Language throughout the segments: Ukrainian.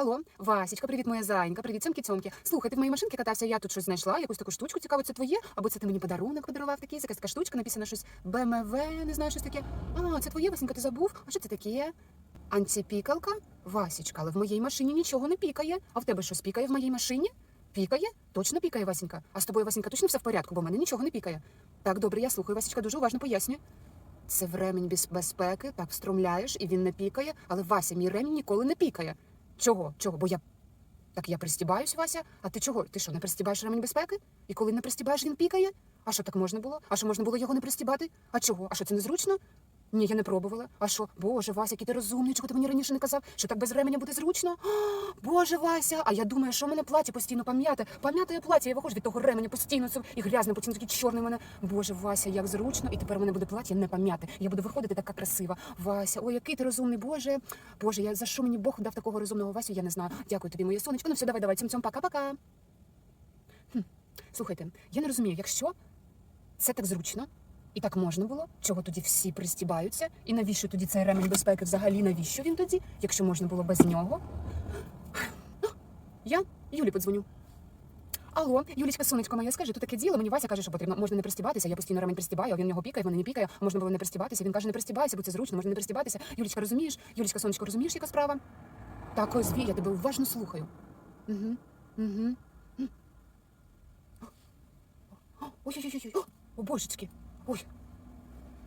Алло, Васічка, привіт, моя зайка, привіт, цьомки цьомки. Слухай, ти в моїй машинці катався, я тут щось знайшла, якусь таку штучку цікаво, це твоє? Або це ти мені подарунок подарував такий, якась така штучка, написано щось БМВ, не знаю, щось таке. А, це твоє, Васенька, ти забув? А що це таке? Антипікалка? Васічка, але в моїй машині нічого не пікає. А в тебе щось пікає в моїй машині? Пікає? Точно пікає, Васенька. А з тобою, Васенька, точно все в порядку, бо в мене нічого не пікає. Так, добре, я слухаю, Васічка, дуже уважно пояснює. Це в без безпеки, так встромляєш, і він не пікає, але Вася, мій ремінь ніколи не пікає. Чого? Чого? Бо я. Так я пристібаюсь, Вася. А ти чого? Ти що, не пристібаєш ремень безпеки? І коли не пристібаєш, він пікає? А що так можна було? А що можна було його не пристібати? А чого? А що це незручно? Ні, я не пробувала. А що? Боже, Вася, який ти розумний, чого ти мені раніше не казав, що так без ременя буде зручно? Боже, Вася, а я думаю, що в мене плаття постійно пам'яте. Пам'ятає плаття, я виходжу від того ременя постійно це і грязне, постійно такий чорний в мене. Боже, Вася, як зручно, і тепер у мене буде плаття не пам'яти. Я буду виходити така красива. Вася, ой, який ти розумний, Боже. Боже, я за що мені Бог дав такого розумного Васю, я не знаю. Дякую тобі, моє сонечко. Ну все, давай, давай, цьом цьом, пока-пока. Слухайте, я не розумію, якщо це так зручно. І так можна було, чого тоді всі пристібаються, і навіщо тоді цей ремень безпеки взагалі? Навіщо він тоді, якщо можна було без нього? Я Юлі подзвоню. Алло, Юлічка, сонечко моє, скажи, тут таке діло. Мені Вася каже, що потрібно можна не пристібатися. Я постійно ремень пристібаю, а він його пікає, вона не пікає. Можна було не пристібатися. Він каже, не пристібайся, бо це зручно, можна не пристібатися. Юлічка, розумієш? Юлічка, сонечко, розумієш, яка справа? Так, ось звій, я тебе уважно слухаю. Угу. Угу. Ой-ой-ой, ой, о, божечки, ой.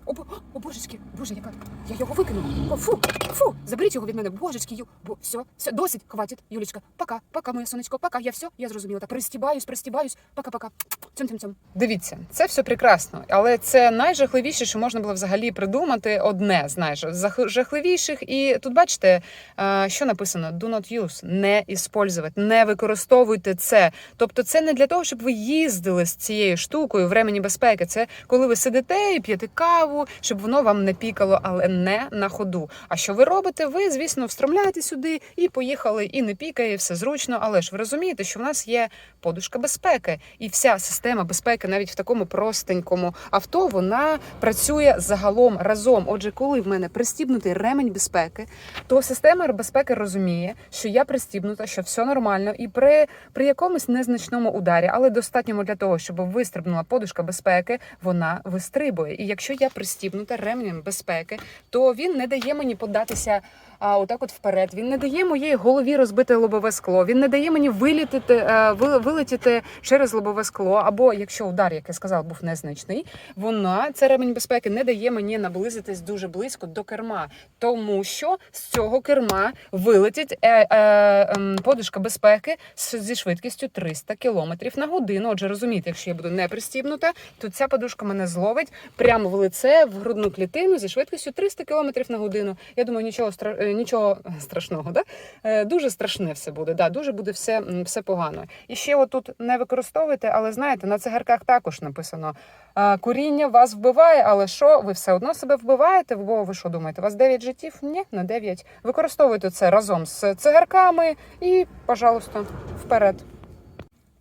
О, о, божечки, боже, яка. Я його викину. О, фу, фу, заберіть його від мене. Божечки, ю. Бо, все, все, досить, хватить, Юлічка. Пока, пока, моє сонечко, пока. Я все, я зрозуміла. Так, пристібаюсь, пристібаюсь. Пока-пока. Цьом, цьом, цьом. Дивіться, це все прекрасно, але це найжахливіше, що можна було взагалі придумати. Одне з найжахливіших. І тут бачите, е, що написано: do not use, не іспользувати, не використовуйте це. Тобто, це не для того, щоб ви їздили з цією штукою в ремені безпеки. Це коли ви сидите і п'єте каву, щоб воно вам не пікало, але не на ходу. А що ви робите? Ви, звісно, встромляєте сюди і поїхали, і не пікає, все зручно. Але ж ви розумієте, що в нас є подушка безпеки, і вся система безпеки, навіть в такому простенькому авто, вона працює загалом разом. Отже, коли в мене пристібнутий ремень безпеки, то система безпеки розуміє, що я пристібнута, що все нормально, і при, при якомусь незначному ударі, але достатньому для того, щоб вистрибнула подушка безпеки, вона вистрибує. І якщо я пристібнута ремнем безпеки, то він не дає мені податися а, отак, от вперед. Він не дає моїй голові розбити лобове скло. Він не дає мені вилітити, е, вилетіти через лобове скло. Або якщо удар, як я сказала, був незначний, вона це ремень безпеки не дає мені наблизитись дуже близько до керма, тому що з цього керма вилетить е, е, ем, подушка безпеки зі швидкістю 300 км на годину. Отже, розумієте, якщо я буду не пристібнута, то ця подушка мене зловить прямо в лице, в грудну клітину зі швидкістю 300 км на годину. Я думаю, нічого стра... нічого страшного, да? Е, Дуже страшне все буде. Да, дуже буде все, все погано. І ще отут не використовуйте, але знаєте, на цигарках також написано: куріння вас вбиває, але що ви все одно себе вбиваєте? Бо ви що думаєте? У вас 9 життів? Ні, не 9. Використовуйте це разом з цигарками і, пожалуйста, вперед.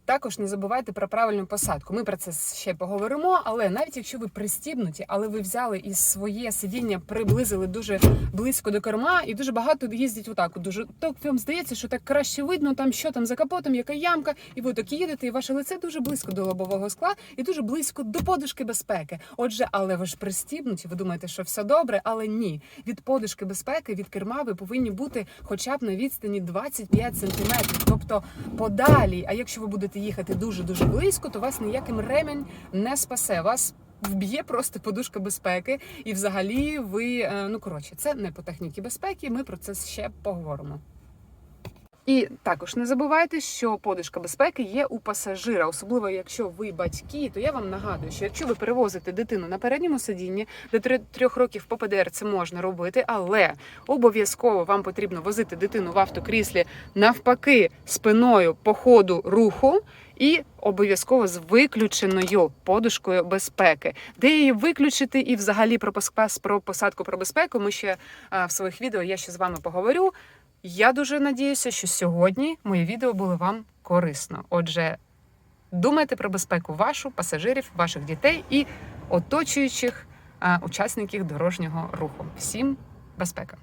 Також не забувайте про правильну посадку. Ми про це ще поговоримо. Але навіть якщо ви пристібнуті, але ви взяли і своє сидіння приблизили дуже близько до керма, і дуже багато їздять отак. Дуже так вам здається, що так краще видно, там що там за капотом, яка ямка, і ви так їдете, і ваше лице дуже близько до лобового скла і дуже близько до подушки безпеки. Отже, але ви ж пристібнуті, ви думаєте, що все добре, але ні. Від подушки безпеки, від керма ви повинні бути хоча б на відстані 25 сантиметрів, тобто подалі. А якщо ви будете їхати дуже дуже близько, то вас ніяким ремень не спасе. Вас вб'є просто подушка безпеки, і взагалі ви е, ну коротше, це не по техніці безпеки. Ми про це ще поговоримо. І також не забувайте, що подушка безпеки є у пасажира, особливо якщо ви батьки, то я вам нагадую, що якщо ви перевозите дитину на передньому сидінні, до трьох років по ПДР це можна робити, але обов'язково вам потрібно возити дитину в автокріслі навпаки спиною по ходу руху. І обов'язково з виключеною подушкою безпеки, де її виключити, і взагалі про пос- про посадку про безпеку. Ми ще в своїх відео я ще з вами поговорю. Я дуже надіюся, що сьогодні моє відео було вам корисно. Отже, думайте про безпеку вашу, пасажирів, ваших дітей і оточуючих а, учасників дорожнього руху. Всім безпека!